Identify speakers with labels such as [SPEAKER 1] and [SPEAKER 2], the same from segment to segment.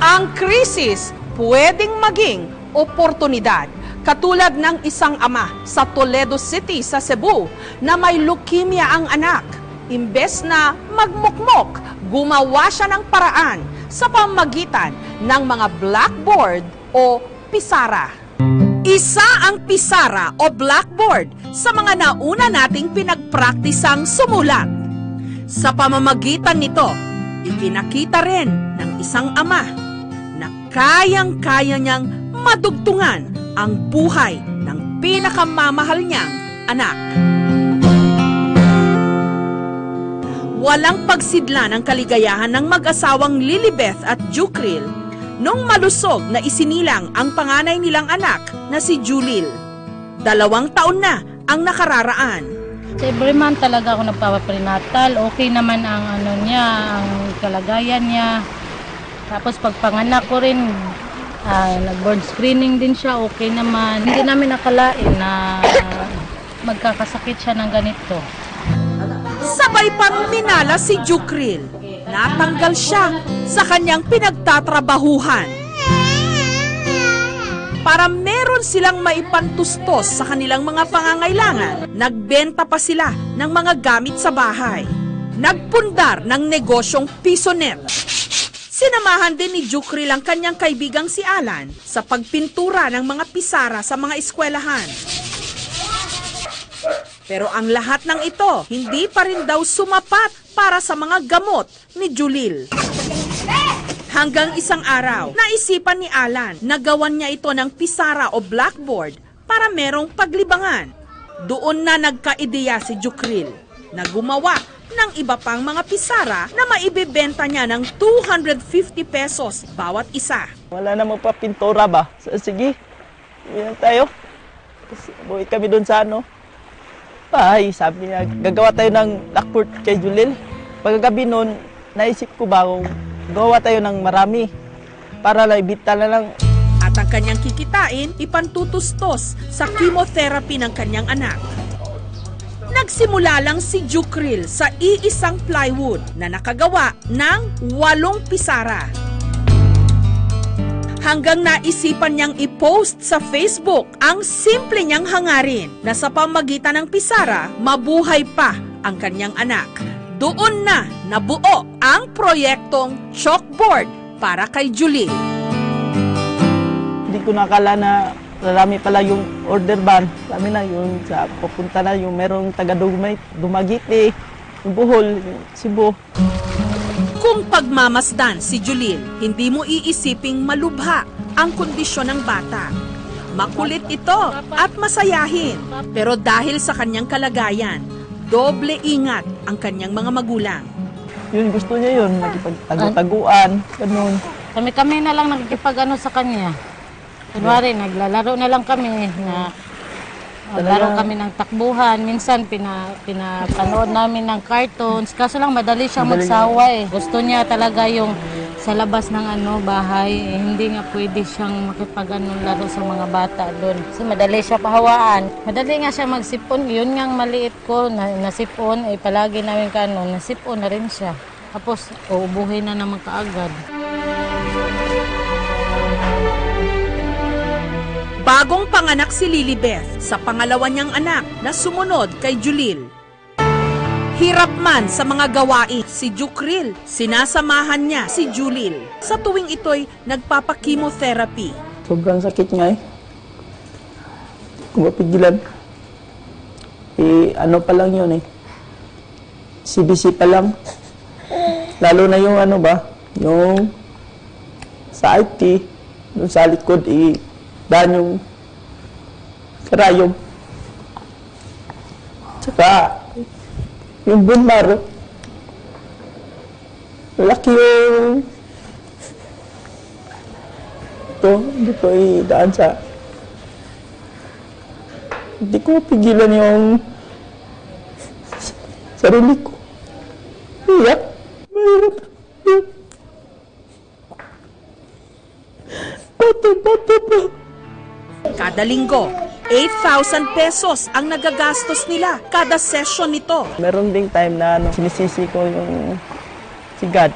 [SPEAKER 1] Ang krisis pwedeng maging oportunidad. Katulad ng isang ama sa Toledo City sa Cebu na may leukemia ang anak. Imbes na magmukmok, gumawa siya ng paraan sa pamagitan ng mga blackboard o pisara. Isa ang pisara o blackboard sa mga nauna nating pinagpraktisang sumulat. Sa pamamagitan nito, ipinakita rin ng isang ama kayang-kaya niyang madugtungan ang buhay ng pinakamamahal niyang anak. Walang pagsidla ng kaligayahan ng mag-asawang Lilibeth at Jukril nung malusog na isinilang ang panganay nilang anak na si Julil. Dalawang taon na ang nakararaan.
[SPEAKER 2] Every month talaga ako nagpapaprenatal. Okay naman ang ano niya, ang kalagayan niya. Tapos pagpanganak ko rin, ah, nag-board screening din siya, okay naman. Hindi namin nakalain na magkakasakit siya ng ganito.
[SPEAKER 1] Sabay pang minala si Jukril. Natanggal siya sa kanyang pinagtatrabahuhan. Para meron silang maipantustos sa kanilang mga pangangailangan, nagbenta pa sila ng mga gamit sa bahay. Nagpundar ng negosyong pisonet. Sinamahan din ni Jukril ang kanyang kaibigang si Alan sa pagpintura ng mga pisara sa mga eskwelahan. Pero ang lahat ng ito, hindi pa rin daw sumapat para sa mga gamot ni Julil. Hanggang isang araw, naisipan ni Alan na gawan niya ito ng pisara o blackboard para merong paglibangan. Doon na nagkaideya si Jukril na gumawa ng iba pang mga pisara na maibibenta niya ng 250 pesos bawat isa.
[SPEAKER 3] Wala na pa pintura ba? Sige, yan tayo. Kasi Buhay kami doon sa ano. Ay, sabi niya, gagawa tayo ng blackboard kay Julil. Pagkagabi noon, naisip ko ba kung gawa tayo ng marami para lang ibita na lang.
[SPEAKER 1] At ang kanyang kikitain, ipantutustos sa chemotherapy ng kanyang anak. Nagsimula lang si Jukril sa iisang plywood na nakagawa ng walong pisara. Hanggang naisipan niyang i-post sa Facebook ang simple niyang hangarin na sa pamagitan ng pisara, mabuhay pa ang kanyang anak. Doon na nabuo ang proyektong chalkboard para kay Julie.
[SPEAKER 3] Hindi ko nakala na marami pala yung order ban. Sabi na yung sa pupunta na yung merong taga Dumay, Dumagiti, yung Bohol, yung Cebu.
[SPEAKER 1] Kung pagmamasdan si Julil, hindi mo iisiping malubha ang kondisyon ng bata. Makulit ito at masayahin. Pero dahil sa kanyang kalagayan, doble ingat ang kanyang mga magulang.
[SPEAKER 3] Yun, gusto niya yun, nakipagtago-taguan, ganun.
[SPEAKER 2] Kami-kami na lang nagkipag-ano sa kanya. Kunwari, naglalaro na lang kami na Naglaro kami ng takbuhan. Minsan, pina, pinapanood namin ng cartoons. Kaso lang, madali siya magsawa eh. Gusto niya talaga yung sa labas ng ano bahay. Eh, hindi nga pwede siyang makipag ano, laro sa mga bata doon. Kasi madali siya pahawaan. Madali nga siya magsipon. Yun nga ang maliit ko na nasipon. Eh, palagi namin ka ano, nasipon na rin siya. Tapos, uubuhin na naman kaagad.
[SPEAKER 1] Bagong panganak si Lilibeth sa pangalawa niyang anak na sumunod kay Julil. Hirap man sa mga gawain si Jukril, sinasamahan niya si Julil sa tuwing ito'y nagpapakimotherapy.
[SPEAKER 3] Sobrang sakit nga eh. Kung mapigilan. Eh, ano pa lang yun eh. CBC pa lang. Lalo na yung ano ba, yung sa IT, yung sa likod, eh, daan yung karayom. Tsaka, yung bone marrow. Laki yung ito, hindi ko idaan sa hindi ko pigilan yung sarili ko. Iyak. Mahirap. Bato, bato pa.
[SPEAKER 1] Kada linggo, 8,000 pesos ang nagagastos nila kada session nito.
[SPEAKER 3] Meron ding time na ano, sinisisi ko yung si God.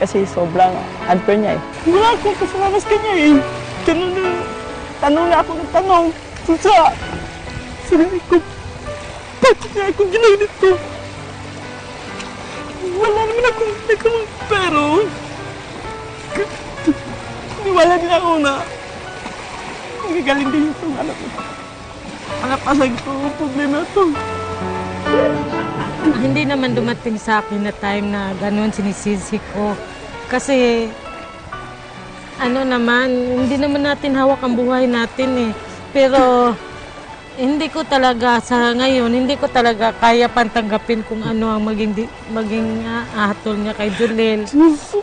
[SPEAKER 3] Kasi sobrang unfair niya eh. Wala akong kasalanan sa kanya eh. Tanong na, tanong na ako ng tanong. Sa, sarili ko, bakit niya akong ginanito? Wala naman akong nagawang pero, niwala din ako na magagaling din itong anak ko. Malapasag ko ang problema ito.
[SPEAKER 2] Hindi naman dumating sa akin na time na ganun sinisisi ko. Kasi, ano naman, hindi naman natin hawak ang buhay natin eh. Pero, hindi ko talaga, sa ngayon, hindi ko talaga kaya pantanggapin kung ano ang maging, di- maging ah, hatol niya kay Julel.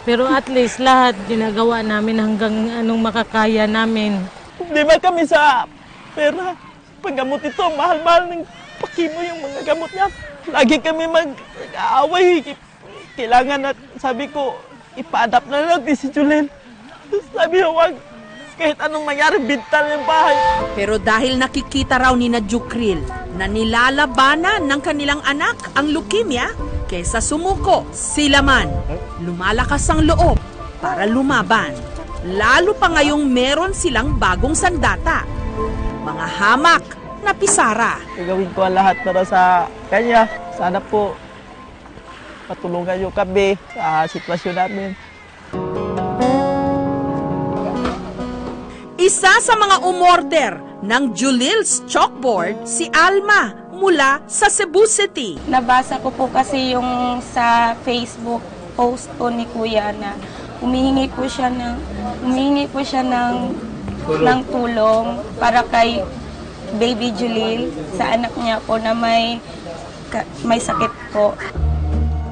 [SPEAKER 2] Pero at least lahat ginagawa namin hanggang anong makakaya namin.
[SPEAKER 3] Di ba kami sa pera? Paggamot ito, mahal-mahal ng pakimo yung mga gamot niya. Lagi kami mag-aaway. Kailangan at sabi ko, ipa-adapt na din si Julen. Sabi ko, wag. Kahit anong mangyari, bintal yung bahay.
[SPEAKER 1] Pero dahil nakikita raw ni na na nilalabanan ng kanilang anak ang leukemia, kesa sumuko, sila man lumalakas ang loob para lumaban. Lalo pa ngayong meron silang bagong sandata. Mga hamak na pisara.
[SPEAKER 3] Gagawin ko ang lahat para sa kanya. Sana po patulungan niyo kami sa sitwasyon namin.
[SPEAKER 1] Isa sa mga umorder ng Julil's chalkboard si Alma mula sa Cebu City.
[SPEAKER 4] Nabasa ko po kasi yung sa Facebook post po ni Kuya na humihingi po siya ng humihingi po siya ng ng tulong para kay baby Julil sa anak niya po na may may sakit po.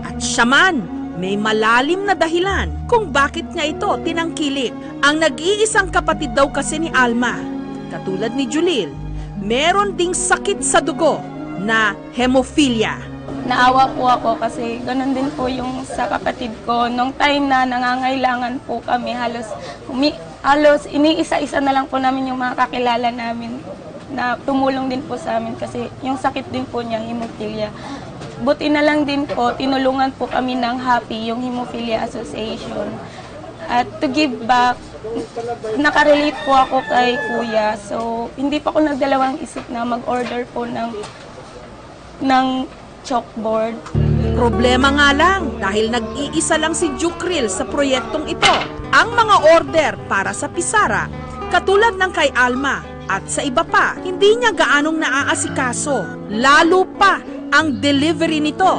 [SPEAKER 1] At siya man, may malalim na dahilan kung bakit niya ito tinangkilik. Ang nag-iisang kapatid daw kasi ni Alma, katulad ni Julil, meron ding sakit sa dugo na hemophilia.
[SPEAKER 4] Naawa po ako kasi ganun din po yung sa kapatid ko. Nung time na nangangailangan po kami, halos, umi, halos iniisa-isa na lang po namin yung mga kakilala namin na tumulong din po sa amin kasi yung sakit din po niya, hemophilia. Buti na lang din po, tinulungan po kami ng HAPI, yung Hemophilia Association. At to give back, nakarelate po ako kay kuya. So, hindi pa ako nagdalawang isip na mag-order po ng ng chalkboard.
[SPEAKER 1] Problema nga lang dahil nag-iisa lang si Jukril sa proyektong ito. Ang mga order para sa Pisara, katulad ng kay Alma at sa iba pa, hindi niya gaanong naaasikaso. Lalo pa ang delivery nito.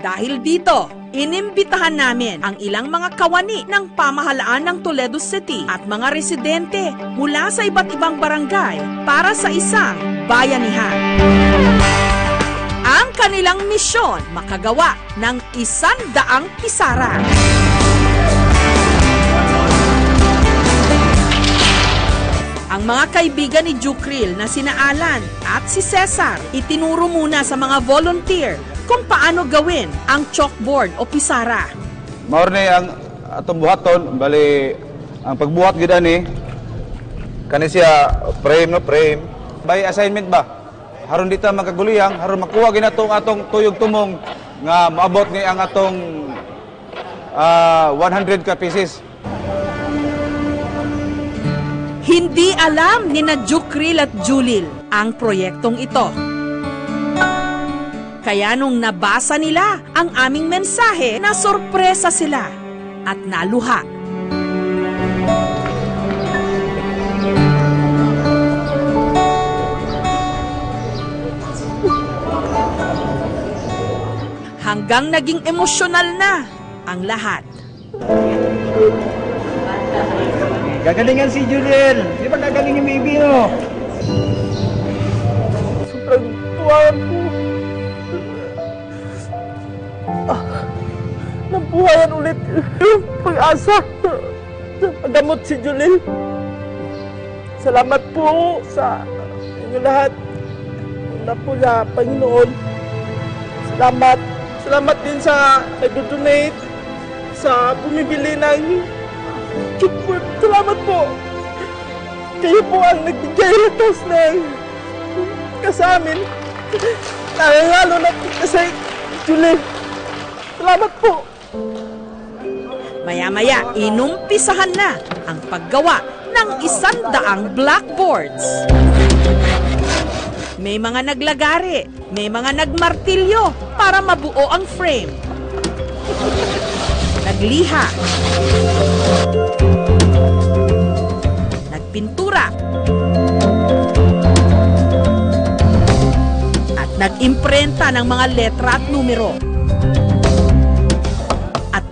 [SPEAKER 1] Dahil dito, inimbitahan namin ang ilang mga kawani ng pamahalaan ng Toledo City at mga residente mula sa iba't ibang barangay para sa isang bayanihan. Ang kanilang misyon makagawa ng isang daang pisara. Ang mga kaibigan ni Jukril na sina Alan at si Cesar itinuro muna sa mga volunteer kung paano gawin ang chalkboard o pisara.
[SPEAKER 5] Maor ni ang atong buhaton bali ang pagbuhat gid ani kani siya frame no frame by assignment ba haron dita magkaguliyang haron makuha gid nato ang atong tuyog tumong nga maabot ni ang atong ah, 100 ka pieces
[SPEAKER 1] Hindi alam ni na Jukril at Julil ang proyektong ito. Kaya nung nabasa nila ang aming mensahe, na sorpresa sila at naluha. Hanggang naging emosyonal na ang lahat.
[SPEAKER 6] Gagalingan si Juliel. Di ba gagaling yung baby, no?
[SPEAKER 3] Sobrang tuwa ko. Nabuhayan ulit yung pag-asa sa paggamot si Julil. Salamat po sa inyo lahat. Una po sa Panginoon. Salamat. Salamat din sa nag-donate sa bumibili ng chukburt. Salamat po. Kayo po ang nagbigay lakas ng kasamin. Nangangalo na po kasi, Julian. Salamat po.
[SPEAKER 1] Maya-maya, inumpisahan na ang paggawa ng isandaang blackboards. May mga naglagari, may mga nagmartilyo para mabuo ang frame. Nagliha. Nagpintura. At nag-imprenta ng mga letra at numero.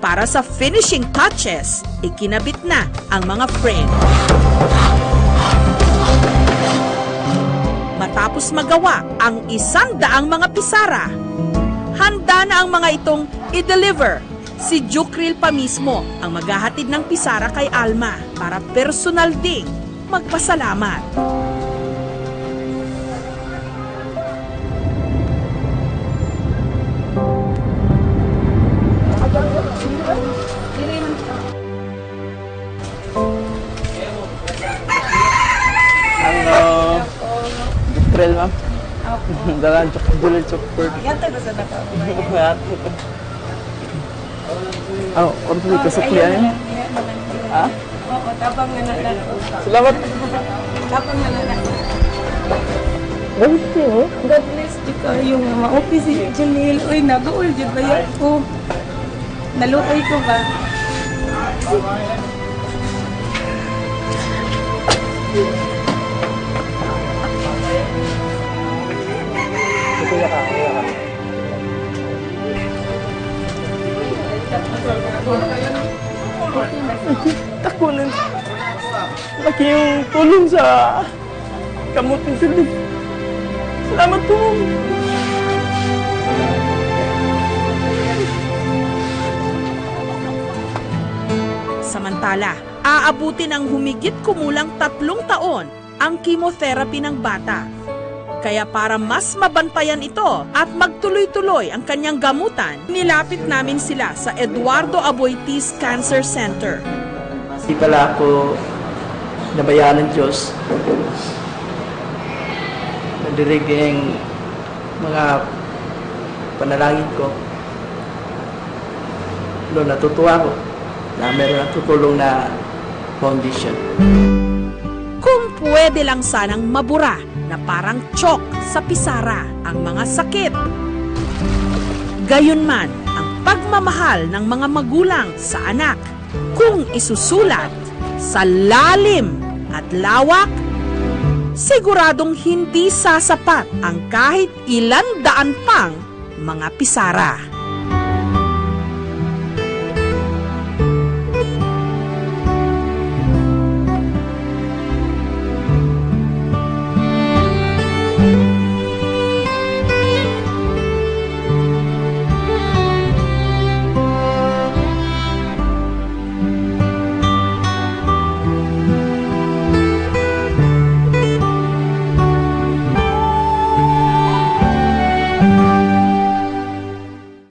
[SPEAKER 1] Para sa finishing touches, ikinabit na ang mga frame. Matapos magawa ang isandaang mga pisara, handa na ang mga itong i-deliver. Si Jukril pa mismo ang maghahatid ng pisara kay Alma para personal ding magpasalamat.
[SPEAKER 3] Dalan, chok, Julian, chokpert. Yata ba sa naka? Ano, konflik ka sukli yan? Ha?
[SPEAKER 4] Oo, tabang nga na lang.
[SPEAKER 3] Salamat.
[SPEAKER 4] Tabang nga na lang.
[SPEAKER 3] Gawin ko,
[SPEAKER 4] God bless you kayo nga ma-office si Janelle. Uy, nag-uul dyan ba yan ko? Nalutoy ko ba?
[SPEAKER 3] Ako na. Laki yung tulong sa kamuting silid. Salamat po.
[SPEAKER 1] Samantala, aabutin ng humigit kumulang tatlong taon ang chemotherapy ng bata. Kaya para mas mabantayan ito at magtuloy-tuloy ang kanyang gamutan, nilapit namin sila sa Eduardo Aboitiz Cancer Center.
[SPEAKER 3] Di pala ako nabayaan ng Diyos. Nadirig yung mga panalangin ko. Lo, natutuwa ko na meron ang tutulong na foundation.
[SPEAKER 1] Kung pwede lang sanang mabura na parang chok sa pisara ang mga sakit. Gayunman ang pagmamahal ng mga magulang sa anak kung isusulat sa lalim at lawak, siguradong hindi sasapat ang kahit ilan daan pang mga pisara.